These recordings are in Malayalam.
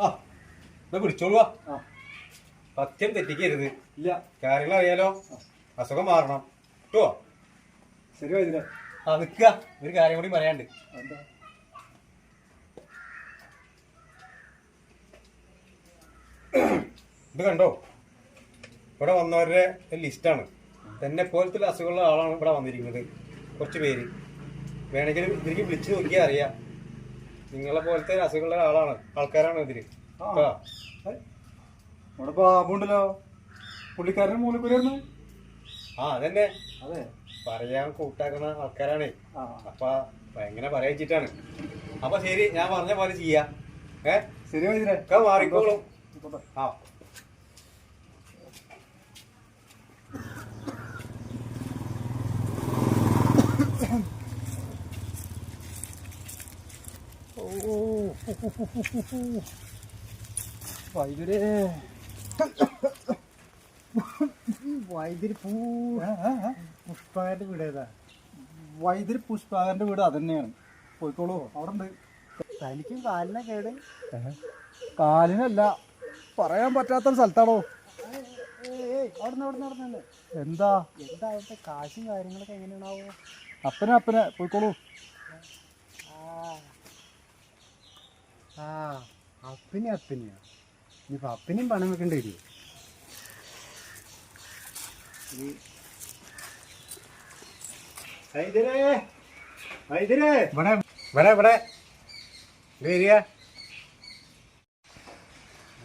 ആ എന്നാ ആ. സത്യം തെറ്റിക്കരുത്. ഇല്ല. കാര്യങ്ങൾ അറിയാലോ. അസുഖം മാറണം. കേട്ടോ? ശരി വൈദ്യ ആ നിൽക്കുക. ഒരു കാര്യം കൂടി പറയാണ്ട് എന്താ ഇത് കണ്ടോ? ഇവിടെ വന്നവരുടെ ലിസ്റ്റാണ്. തന്നെ പോലത്തെ അസുഖമുള്ള ആളാണ് ഇവിടെ വന്നിരിക്കുന്നത്. കുറച്ച് പേര്. വേണമെങ്കിലും ഇതിലേക്ക് വിളിച്ചു നോക്കിയാൽ അറിയാം. നിങ്ങളെ പോലത്തെ അസുഖമുള്ള ആളാണ് ആൾക്കാരാണ് ഇതിൽ? ഏയ്, ഇവിടെ ബാബുണ്ടല്ലോ പുള്ളിക്കാരൻ മൂലക്കുരായിരുന്നു ആ അതന്നെ. അതെ. പറയാൻ കൂട്ടാക്കുന്ന ആൾക്കാരാണ്. അപ്പൊ എങ്ങനെ പറയിച്ചിട്ടാണ്. അപ്പൊ ശരി ഞാൻ പറഞ്ഞ പോലെ ചെയ്യാ. ഏ? ശരി മാറിക്കോളും. ആ. വൈദ്യരെ. വൈദ്യര് പൂ പുഷ്പാകന്റെ വീട് ഏതാ? വൈദ്യുതി പുഷ്പാകന്റെ വീട് അതന്നെയാണ്. പോയിക്കോളൂ അവിടെ ഉണ്ട് തനിക്കും കാലിനെ കേട്. കാലിനല്ല പറയാൻ പറ്റാത്ത സ്ഥലത്താണോ? എന്താ? എന്താ അവിടുത്തെ കാശും കാര്യങ്ങളൊക്കെ എങ്ങനെയാണാവോ അപ്പനെ അപ്പനെ പോയിക്കോളൂ. ആ അപ്പിനെ അപ്പിനിയാ ഇനിയിപ്പോ അപ്പിനെയും പണം വെക്കേണ്ടി വരുമോ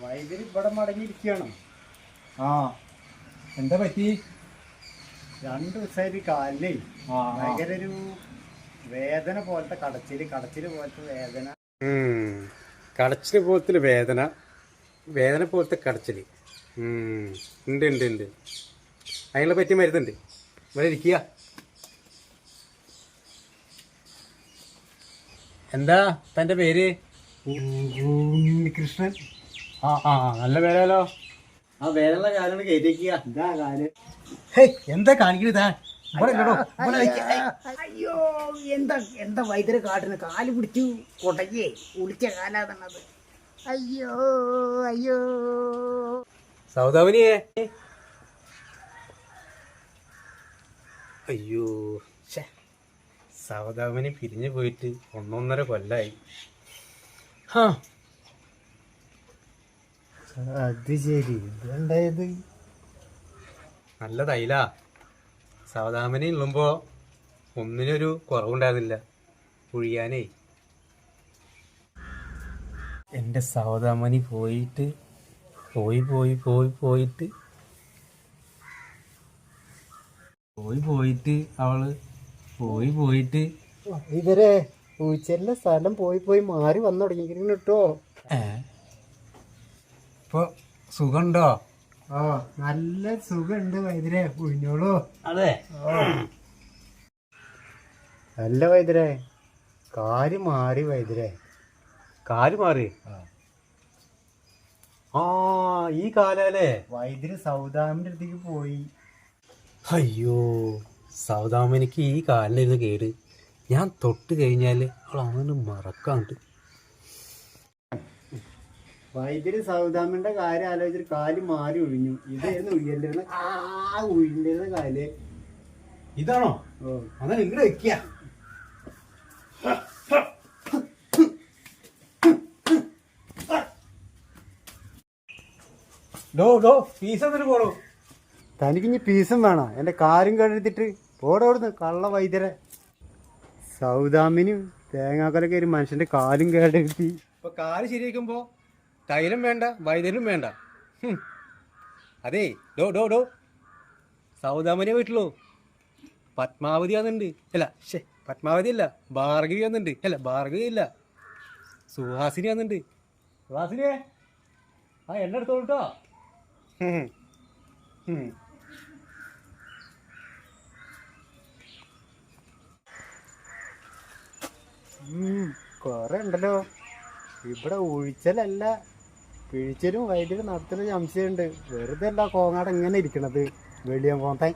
വൈദ്യുതി ഇവിടെ മടങ്ങിയിരിക്കുകയാണ്. ആ എന്താ പറ്റി? രണ്ട് ദിവസമായിട്ട് കാലിലേ ആ ആ. ഭയങ്കര ഒരു വേദന പോലത്തെ കടച്ചിൽ കടച്ചിൽ പോലത്തെ വേദന. കടച്ചിൽ പോലത്തെ വേദന വേദന പോലത്തെ കടച്ചിൽ ഉണ്ട് ഉണ്ട് ഉണ്ട്. അതിനെ പറ്റി മരുന്നുണ്ട്. ഇവിടെ ഇരിക്കുക. എന്താ തന്റെ പേര്? കൃഷ്ണൻ ആ ആ നല്ല പേരാലോ. ആ വേദന കാലാണ് കയറ്റിക്കുക ഇതാ കാൽ. എന്താ കാണിക്കണതാ അയ്യോ എന്താ എന്താ വൈദ്യുതി കാട്ടിന്? കാൽ പിടിച്ചു കൊടയേ ഉളിച്ച കാലാതണത് അയ്യോ അയ്യോ. സൗദാവിനിയേ അയ്യോ ഛെ. സൗദാമിനി പിരിഞ്ഞു പോയിട്ട് ഒന്നൊന്നര കൊല്ലായി. ഹാ. അത് ശരി. നല്ല നല്ല തൈല സൗദാമിനി ഉള്ളുമ്പോ ഒന്നിനൊരു കുറവുണ്ടായിരുന്നില്ല ഒഴിയാനേ എന്റെ സാവധാമനി പോയിട്ട് പോയി പോയി പോയി പോയിട്ട് പോയി പോയിട്ട് അവൾ പോയി പോയിട്ട്. ഇവരെ പൂച്ചല്ല സ്ഥലം പോയി പോയി മാറി വന്നു തുടങ്ങിയിരിക്കുന്നു കേട്ടോ ഏ? ഇപ്പൊ സുഖണ്ടോ? ആ നല്ല സുഖമുണ്ട് വൈദ്യരെ ഒഴിഞ്ഞോളൂ അതെ. അല്ല വൈദ്യരെ കാര് മാറി വൈദ്യരെ. കാൽ മാറി? ആ. ഈ കാലല്ലേ? വൈദ്യര് സൗദാമിന്റെ അടുത്തേക്ക് പോയി. അയ്യോ സൗദാമനിക്ക് ഈ കാലിലിരുന്ന് കേട്. ഞാൻ തൊട്ട് കഴിഞ്ഞാൽ അവൾ അവന് മറക്കാണ്ട് വൈദ്യര് സൗദാമിന്റെ കാര്യം ആലോചിച്ചിട്ട് കാൽ മാറി ഒഴിഞ്ഞു. ഇതായിരുന്നു ഒഴിയേണ്ടിരുന്ന ആ ഒഴിഞ്ഞിരുന്ന കാൽ. ഇതാണോ? അതാണ് ഇങ്ങനെ ഇങ്ങോട്ട് വെക്ക ഡോ ഡോ ഫീസ് എന്നിട്ട് പോടോ? തനിക്ക് ഇനി പീസും വേണം. എന്റെ കാലും കഴുത്തിട്ട് പോടവിടുന്ന് കള്ള വൈദ്യരെ. സൗദാമിനും തേങ്ങാക്കൊലൊക്കെ ഒരു മനുഷ്യന്റെ കാലും കേടെടുത്തി ഇപ്പൊ കാൽ ശരിയാക്കുമ്പോ തൈലം വേണ്ട വൈദ്യനും വേണ്ട. അതെ ഡോ ഡോ ഡോ. സൗദാമനിയെ വീട്ടിലോ? പത്മാവതി വന്നിട്ടുണ്ട് അല്ല ഷേ പത്മാവതി അല്ല ഭാർഗവി വന്നിട്ടുണ്ട് അല്ല ഭാർഗവി ഇല്ല സുഹാസിനി വന്നിട്ടുണ്ട് സുഹാസിനിയെ ആ ഹും. ഹും. കൊറേ ഉണ്ടല്ലോ. ഇവിടെ ഒഴിച്ചലല്ല. പിഴിച്ചലും വൈദ്യുതി നടത്തുന്ന സംശയമുണ്ട് വെറുതെ എന്താ കോങ്ങാട് എങ്ങനെ ഇരിക്കണത്. വെളിയം കോന്താൻ